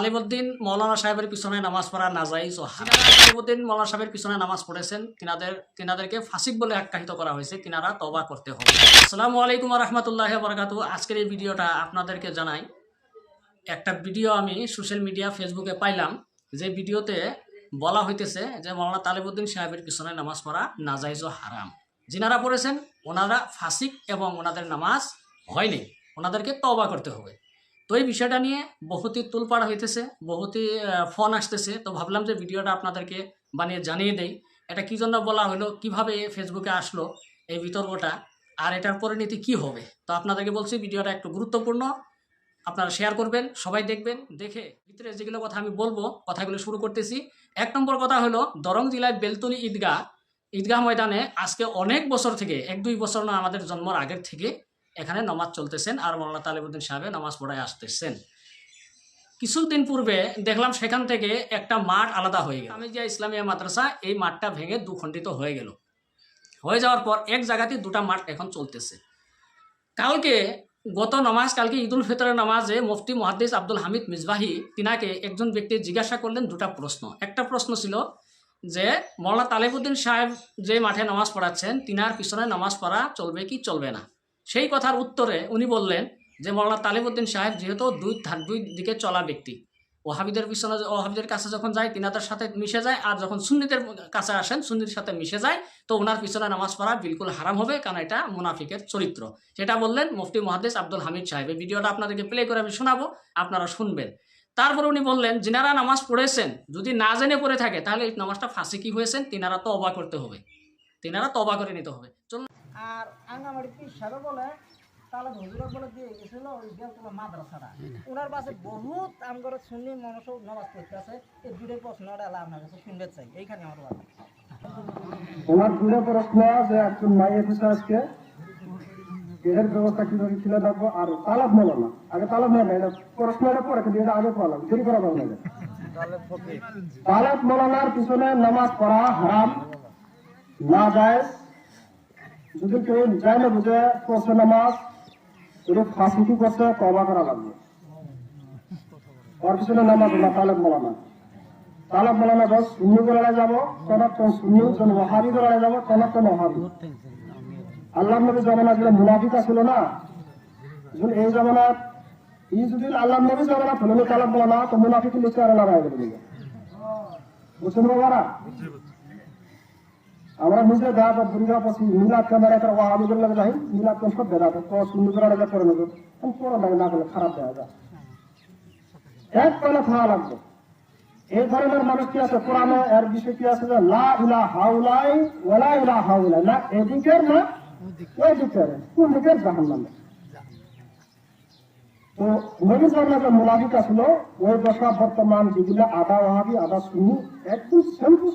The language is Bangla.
আলিমুদ্দিন মৌলানা সাহেবের পিছনে নামাজ পড়া ও হারাম। আলিমুদ্দিন মৌলানা সাহেবের পিছনে নামাজ পড়েছেন, তিনাদের, তিনাদেরকে ফাসিক বলে আখ্যায়িত করা হয়েছে, তিনারা তবা করতে হবে। আসসালামু আলাইকুম রহমতুল্লাহ বরকাতু আজকের এই ভিডিওটা আপনাদেরকে জানাই, একটা ভিডিও আমি সোশ্যাল মিডিয়া, ফেসবুকে পাইলাম, যে ভিডিওতে বলা হইতেছে যে মৌলানা তালিবুদ্দিন সাহেবের পিছনে নামাজ পড়া নাজাইজ হারাম। যিনারা পড়েছেন, ওনারা ফাসিক এবং ওনাদের নামাজ হয়নি। ওনাদেরকে তবা করতে হবে। তো এই বিষয়টা নিয়ে বহুতই তুলপাড় হইতেছে, বহুতই ফোন আসতেছে। তো ভাবলাম যে ভিডিওটা আপনাদেরকে বানিয়ে জানিয়ে দেই, এটা কি জন্য বলা হলো, কীভাবে ফেসবুকে আসলো, এই বিতর্কটা, আর এটার পরিণতি কি হবে? তো আপনাদেরকে বলছি, ভিডিওটা একটু গুরুত্বপূর্ণ, আপনারা শেয়ার করবেন, সবাই দেখবেন, দেখে ভিতরে যেগুলো কথা আমি বলব, কথাগুলো শুরু করতেছি। এক নম্বর কথা হলো, দরং জেলায় বেলতলি ঈদগাহ ঈদগাহ ময়দানে আজকে অনেক বছর থেকে, এক দুই বছর না আমাদের জন্মর আগের থেকে এখানে নামাজ চলতেছেন আর মৌলানা তালিবুদ্দিন সাহেবে নামাজ পড়ায় আসতেছেন। কিছুদিন পূর্বে দেখলাম সেখান থেকে একটা মাঠ আলাদা হয়ে গেল। আমি যে ইসলামিয়া মাদ্রাসা এই মাঠটা ভেঙে দুখণ্ডিত হয়ে গেল। হয়ে যাওয়ার পর এক জায়গাতে দুটা মাঠ এখন চলতেছে। কালকে গত নামাজ, কালকে ঈদুল ফিতরের নামাজে মুফতি মহাদ্দিস আব্দুল হামিদ মিজবাহি তিনাকে একজন ব্যক্তি জিজ্ঞাসা করলেন দুটা প্রশ্ন। একটা প্রশ্ন ছিল যে, মৌলানা তালেবুদ্দিন সাহেব যে মাঠে নামাজ পড়াচ্ছেন, তিনার পিছনে নামাজ পড়া চলবে কি চলবে না? সেই কথার উত্তরে উনি বললেন যে, মৌলানা তালিবুদ্দিন সাহেব যেহেতু দুই দুই দিকে চলা ব্যক্তি, ওহাবিদের পিছনে, ওহাবিদের কাছে যখন যায় তিনাদের সাথে মিশে যায়, আর যখন সুন্নিদের কাছে আসেন সুন্নির সাথে মিশে যায়, তো ওনার পিছনে নামাজ পড়া বিলকুল হারাম হবে, কারণ এটা মুনাফিকের চরিত্র। সেটা বললেন মুফতি মহাদিস আব্দুল হামিদ সাহেব। এই ভিডিওটা আপনাদেরকে প্লে করে আমি শোনাবো, আপনারা শুনবেন। তারপর উনি বললেন, যিনারা নামাজ পড়েছেন, যদি না জেনে পড়ে থাকে, তাহলে এই নামাজটা ফাঁসি কি হয়েছেন? তিনারা তো অবা করতে হবে। তিনারা তবা করে নিতে হবে। চলুন আর আঙ্গামারি সাহেব বলে, তাহলে হুজুরা বলে দিয়ে গেছিল, ওই ওনার পাশে বহুত আমগর শুনি মানুষ নামাজ পড়তে আছে এই দুটোই প্রশ্নটা আপনার কাছে শুনতে চাই, এইখানে আমার বাড়ি ওনার দূরে প্রশ্ন যে একজন মাই এসেছে আজকে এর ব্যবস্থা কীভাবে ছিল দেখব আর তালাব মেলো না। আগে তালাব না পরে কিন্তু এটা আগে পড়লাম, দেরি করা ভালো লাগে তালাব পিছনে নামাজ পড়া হারাম, না যায় যদি কেউ যায় না বুঝে পড়ছে নামাজ এটা ফাঁসিটি করতে কবা করা লাগবে। ওর নামাজ না, তালেব মৌলানা। তালাব মৌলানা দশ শূন্য দলায় যাব সনাতন শূন্য জন ওহাবি দলায় যাব সনাতন ওহাবি আল্লাহ নবী জমানা যেটা মুনাফিকা ছিল না, যখন এই জমানাত ই যদি আল্লাহ নবী জমানা হলো তালাব মৌলানা, তো মুনাফিক লিখে আর লড়াই করে দিবে বুঝছেন বাবারা? আমরা নিজে দেখা তো দুর্গা পশি মিলাদ ক্যামেরা করে ওহাবি বললে যাই মিলাদ তো সব দেখা, তো শূন্য দলায় যা করে নেবে? পড়া লাগে না করলে খারাপ দেখা যায়। এক পালা খাওয়া লাগবে। এই ধরনের মানুষ কি আছে? কোরআনে এর বিষয় কি আছে যে, লা ইলা হাউলাই ওয়ালা ইলা হাউলাই না, এদিকের না ওই দিকের কোন দিকের? জাহান্নামে। তো নবী সাল্লাল্লাহু মুনাফিক আসলো ওই দশা বর্তমান যেগুলো আদা ওয়াহাবি আদা সুন্নি, একদম সেম টু